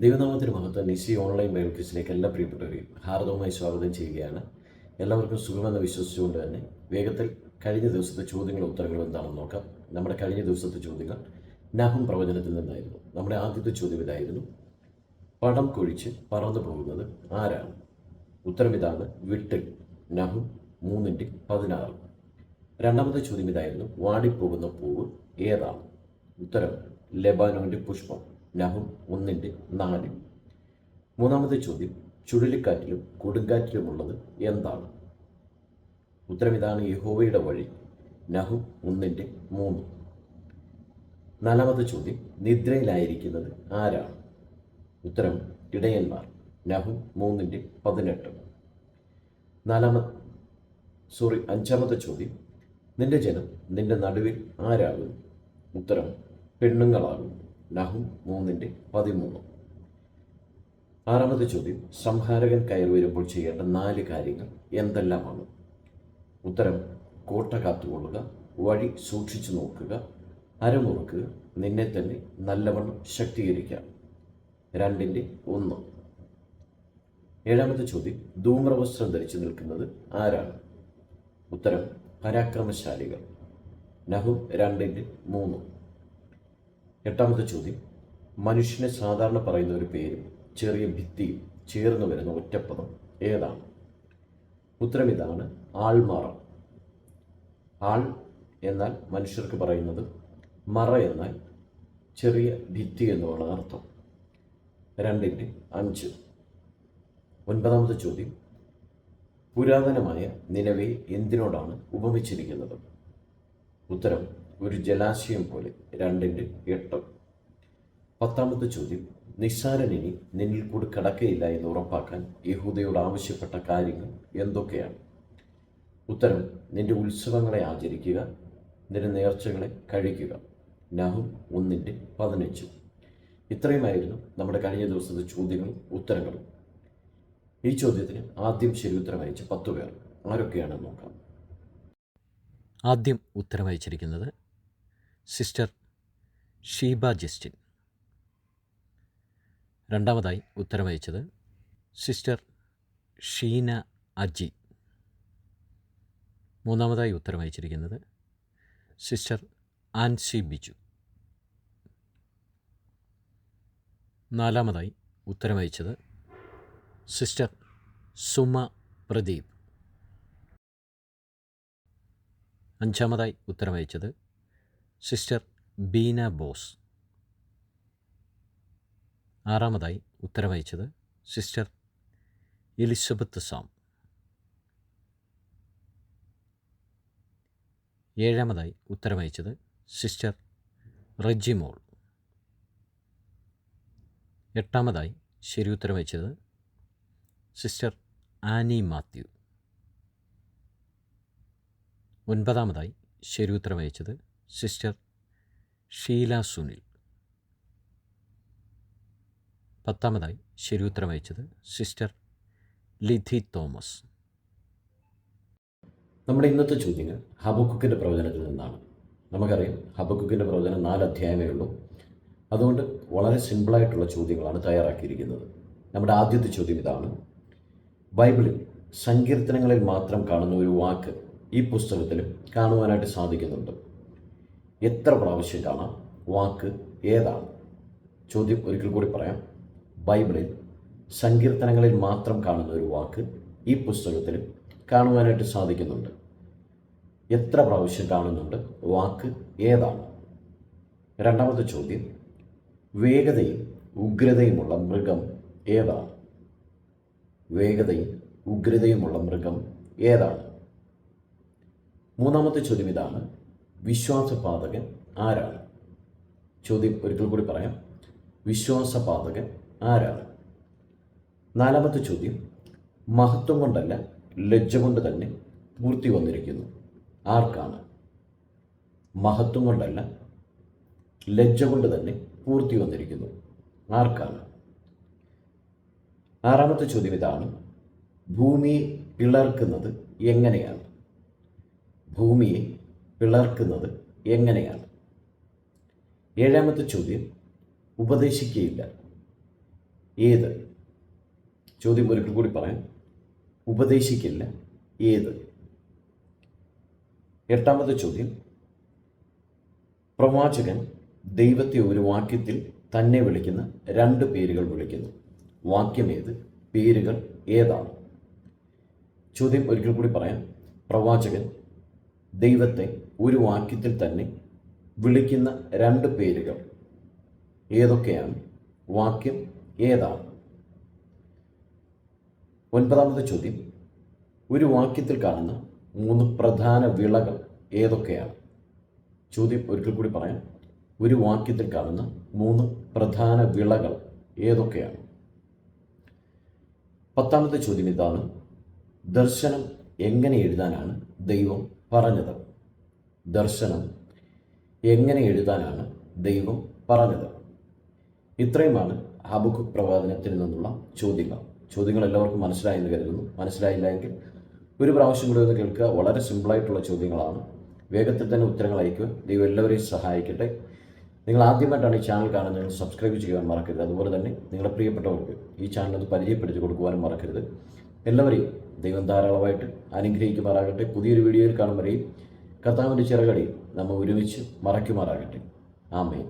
ദൈവനാമത്തിന് മഹത്വം. നിസി online Bible ക്വിസിലേക്ക് എല്ലാ പ്രിയപ്പെട്ടവരെയും ഹാർദവുമായി സ്വാഗതം ചെയ്യുകയാണ്. എല്ലാവർക്കും സുഖമെന്ന് വിശ്വസിച്ചുകൊണ്ട് തന്നെ വേഗത്തിൽ കഴിഞ്ഞ ദിവസത്തെ ചോദ്യങ്ങളും ഉത്തരങ്ങളും എന്താണെന്ന് നോക്കാം. നമ്മുടെ കഴിഞ്ഞ ദിവസത്തെ ചോദ്യങ്ങൾ നഹം പ്രവചനത്തിൽ നിന്നായിരുന്നു. നമ്മുടെ ആദ്യത്തെ ചോദ്യം ഇതായിരുന്നു. പടം കൊഴിച്ച് പറന്നു പോകുന്നത് ആരാണ്? ഉത്തരം ഇതാണ് വിട്ടിൽ നഹം മൂന്നിന്റെ പതിനാറ്. രണ്ടാമത്തെ ചോദ്യം ഇതായിരുന്നു വാടിപ്പോകുന്ന പൂവ് ഏതാണ്? ഉത്തരം ലെബാനോന്റെ പുഷ്പം. നഹും ഒന്നിന്റെ നാല്. മൂന്നാമത്തെ ചോദ്യം ചുഴലിക്കാറ്റിലും കൊടുങ്കാറ്റിലുമുള്ളത് എന്താണ്? ഉത്തരം ഇതാണ് യഹോവയുടെ വഴി നഹും ഒന്നിന്റെ മൂന്ന്. നാലാമത്തെ ചോദ്യം നിദ്രയിലായിരിക്കുന്നത് ആരാണ്? ഉത്തരം ഇടയന്മാർ നഹും മൂന്നിന്റെ പതിനെട്ട്. നാലാമ സോറി അഞ്ചാമത്തെ ചോദ്യം നിന്റെ ജനം നിന്റെ നടുവിൽ ആരാകുന്നു? ഉത്തരം പെണ്ണുങ്ങളാകും നഹും മൂന്നിന്റെ പതിമൂന്ന്. ആറാമത്തെ ചോദ്യം സംഹാരകൻ കയറി വരുമ്പോൾ ചെയ്യേണ്ട നാല് കാര്യങ്ങൾ എന്തെല്ലാമാണ്? ഉത്തരം കോട്ട കാത്തുകൊള്ളുക വഴി സൂക്ഷിച്ചു നോക്കുക അരമുറുക്കുക നിന്നെ തന്നെ നല്ലവണ്ണം ശക്തീകരിക്കുക. രണ്ടിന്റെ ഒന്ന്. ഏഴാമത്തെ ചോദ്യം ധൂമ്രവസ്ത്രം ധരിച്ചു നിൽക്കുന്നത് ആരാണ്? ഉത്തരം പരാക്രമശാലികൾ. നഹു രണ്ടിന്റെ മൂന്ന്. എട്ടാമത്തെ ചോദ്യം. മനുഷ്യനെ സാധാരണ പറയുന്ന ഒരു പേരും ചെറിയ ഭിത്തിയും ചേർന്ന് വരുന്ന ഒറ്റപ്പദം ഏതാണ്? ഉത്തരം ഇതാണ് ആൾമറ. ആൾ എന്നാൽ മനുഷ്യർക്ക് പറയുന്നത് മറ എന്നാൽ ചെറിയ ഭിത്തി എന്നുള്ള അർത്ഥം. രണ്ടിന്റെ അഞ്ച്. ഒൻപതാമത്തെ ചോദ്യം. പുരാതനമായ നിലവെ എന്തിനോടാണ് ഉപമിച്ചിരിക്കുന്നത്? ഉത്തരം ഒരു ജലാശയം പോലെ രണ്ടിന്റെ എട്ട്. പത്താമത്തെ ചോദ്യം നിസ്സാരനിനി നിന്നിൽ കൂടി കടക്കയില്ല എന്ന് ഉറപ്പാക്കാൻ യഹൂദയോട് ആവശ്യപ്പെട്ട കാര്യങ്ങൾ എന്തൊക്കെയാണ്? ഉത്തരം നിന്റെ ഉത്സവങ്ങളെ ആചരിക്കുക നിന്റെ നേർച്ചകളെ കഴിക്കുക. നഹും ഒന്നിന്റെ പതിനഞ്ച്. ഇത്രയുമായിരുന്നു നമ്മുടെ കഴിഞ്ഞ ദിവസത്തെ ചോദ്യങ്ങളും ഉത്തരങ്ങളും. ഈ ചോദ്യത്തിന് ആദ്യം ശരി ഉത്തരം അയച്ച പത്ത് പേർ. ആരൊക്കെയാണെന്ന് നോക്കാം. ആദ്യം ഉത്തരം സിസ്റ്റർ ഷീബ ജസ്റ്റിൻ. രണ്ടാമതായി ഉത്തരം അയച്ചത് സിസ്റ്റർ ഷീന അജി. മൂന്നാമതായി ഉത്തരം അയച്ചിരിക്കുന്നത് സിസ്റ്റർ ആൻസി ബിജു. നാലാമതായി ഉത്തരം അയച്ചത് സിസ്റ്റർ സുമ പ്രദീപ്. അഞ്ചാമതായി ഉത്തരം അയച്ചത് സിസ്റ്റർ ബീന ബോസ്. ആറാമതായി ഉത്തരവഹിച്ചത് സിസ്റ്റർ എലിസബത്ത് സാം. ഏഴാമതായി ഉത്തരവഹിച്ചത് സിസ്റ്റർ റെജിമോൾ എട്ടാമതായി ശരി ഉത്തരം അയച്ചത് സിസ്റ്റർ ആനി മാത്യു. ഒൻപതാമതായി ശരി ഉത്തരം അയച്ചത് സിസ്റ്റർ ഷീല സുനിൽ. പത്താമതായി ശരിയുത്തരം അയച്ചത് സിസ്റ്റർ ലിധി തോമസ്. നമ്മുടെ ഇന്നത്തെ ചോദ്യങ്ങൾ ഹബക്കുക്കിന്റെ പ്രവചനത്തിൽ നിന്നാണ്. നമുക്കറിയാം ഹബക്കുക്കിന്റെ പ്രവചനം നാല് അധ്യായമേ ഉള്ളൂ. അതുകൊണ്ട് വളരെ സിമ്പിളായിട്ടുള്ള ചോദ്യങ്ങളാണ് തയ്യാറാക്കിയിരിക്കുന്നത്. നമ്മുടെ ആദ്യത്തെ ചോദ്യം ഇതാണ്. ബൈബിളിൽ സങ്കീർത്തനങ്ങളിൽ മാത്രം കാണുന്ന ഒരു വാക്ക് ഈ പുസ്തകത്തിലും കാണുവാനായിട്ട് സാധിക്കുന്നുണ്ട്. എത്ര പ്രാവശ്യം കാണാം വാക്ക് ഏതാണ്? ചോദ്യം ഒരിക്കൽ കൂടി പറയാം. ബൈബിളിൽ സങ്കീർത്തനങ്ങളിൽ മാത്രം കാണുന്ന ഒരു വാക്ക് ഈ പുസ്തകത്തിൽ കാണുവാനായിട്ട് സാധിക്കുന്നുണ്ട്. എത്ര പ്രാവശ്യം കാണുന്നുണ്ട്? വാക്ക് ഏതാണ്? രണ്ടാമത്തെ ചോദ്യം വേഗതയും ഉഗ്രതയുമുള്ള മൃഗം ഏതാണ്? വേഗതയും ഉഗ്രതയുമുള്ള മൃഗം ഏതാണ്? മൂന്നാമത്തെ ചോദ്യം ഇതാണ് വിശ്വാസപാതകൻ ആരാണ്? ചോദ്യം ഒരിക്കൽ കൂടി പറയാം. വിശ്വാസപാതകൻ ആരാണ്? നാലാമത്തെ ചോദ്യം മഹത്വം കൊണ്ടല്ല ലജ്ജ കൊണ്ട് തന്നെ പൂർത്തി വന്നിരിക്കുന്നു. ആർക്കാണ്? മഹത്വം കൊണ്ടല്ല ലജ്ജ കൊണ്ട് തന്നെ പൂർത്തി വന്നിരിക്കുന്നു. ആർക്കാണ്? ആറാമത്തെ ചോദ്യം ഇതാണ് ഭൂമിയെ പിളർക്കുന്നത് എങ്ങനെയാണ്? ഭൂമിയെ പിളർക്കുന്നത് എങ്ങനെയാണ്? ഏഴാമത്തെ ചോദ്യം ഉപദേശിക്കുകയില്ല. ഏത്? ചോദ്യം ഒരിക്കൽ കൂടി പറയാം. ഉപദേശിക്കില്ല. ഏത്? എട്ടാമത്തെ ചോദ്യം. പ്രവാചകൻ ദൈവത്തെ ഒരു വാക്യത്തിൽ തന്നെ വിളിക്കുന്ന രണ്ട് പേരുകൾ വിളിക്കുന്നു. വാക്യം ഏത്? പേരുകൾ ഏതാണ്? ചോദ്യം ഒരിക്കൽ കൂടി പറയാം. പ്രവാചകൻ ദൈവത്തെ ഒരു വാക്യത്തിൽ തന്നെ വിളിക്കുന്ന രണ്ട് പേരുകൾ. ഏതൊക്കെയാണ്? വാക്യം ഏതാണ്? ഒൻപതാമത്തെ ചോദ്യം. ഒരു വാക്യത്തിൽ കാണുന്ന മൂന്ന് പ്രധാന വിളകൾ ഏതൊക്കെയാണ്? ചോദ്യം ഒരിക്കൽ കൂടി പറയാം. ഒരു വാക്യത്തിൽ കാണുന്ന മൂന്ന് പ്രധാന വിളകൾ ഏതൊക്കെയാണ്? പത്താമത്തെ ചോദ്യം ഇതാണ്. ദർശനം എങ്ങനെ എഴുതാനാണ് ദൈവം പറഞ്ഞത്. ദർശനം. എങ്ങനെ എഴുതാനാണ് ദൈവം പറഞ്ഞത്? ഇത്രയുമാണ് ഹബുക്ക് പ്രവാചനത്തിൽ നിന്നുള്ള ചോദ്യങ്ങൾ. ചോദ്യങ്ങൾ എല്ലാവർക്കും മനസ്സിലായെന്ന് കരുതുന്നു. മനസ്സിലായില്ല എങ്കിൽ ഒരു പ്രാവശ്യം കൂടി ഒന്ന് കേൾക്കുക. വളരെ സിമ്പിളായിട്ടുള്ള ചോദ്യങ്ങളാണ്. വേഗത്തിൽ തന്നെ ഉത്തരങ്ങൾ അയക്കുക ദൈവം എല്ലാവരെയും സഹായിക്കട്ടെ. നിങ്ങൾ ആദ്യമായിട്ടാണ് ഈ ചാനൽ കാണുന്നത്. സബ്സ്ക്രൈബ് ചെയ്യാൻ മറക്കരുത്. അതുപോലെ തന്നെ നിങ്ങളുടെ പ്രിയപ്പെട്ടവർക്ക് ഈ ചാനൽ ഒന്ന് പരിചയപ്പെടുത്തി കൊടുക്കുവാനും മറക്കരുത്. എല്ലാവരെയും ദൈവം ധാരാളമായിട്ട് അനുഗ്രഹിക്കുമാറാകട്ടെ. പുതിയൊരു വീഡിയോയിൽ കാണുമ്പോഴേ കർത്താവിന്റെ ചിറകടി നമ്മൾ ഒരുമിച്ച് മറയ്ക്കുമാറാകട്ടെ. ആമേ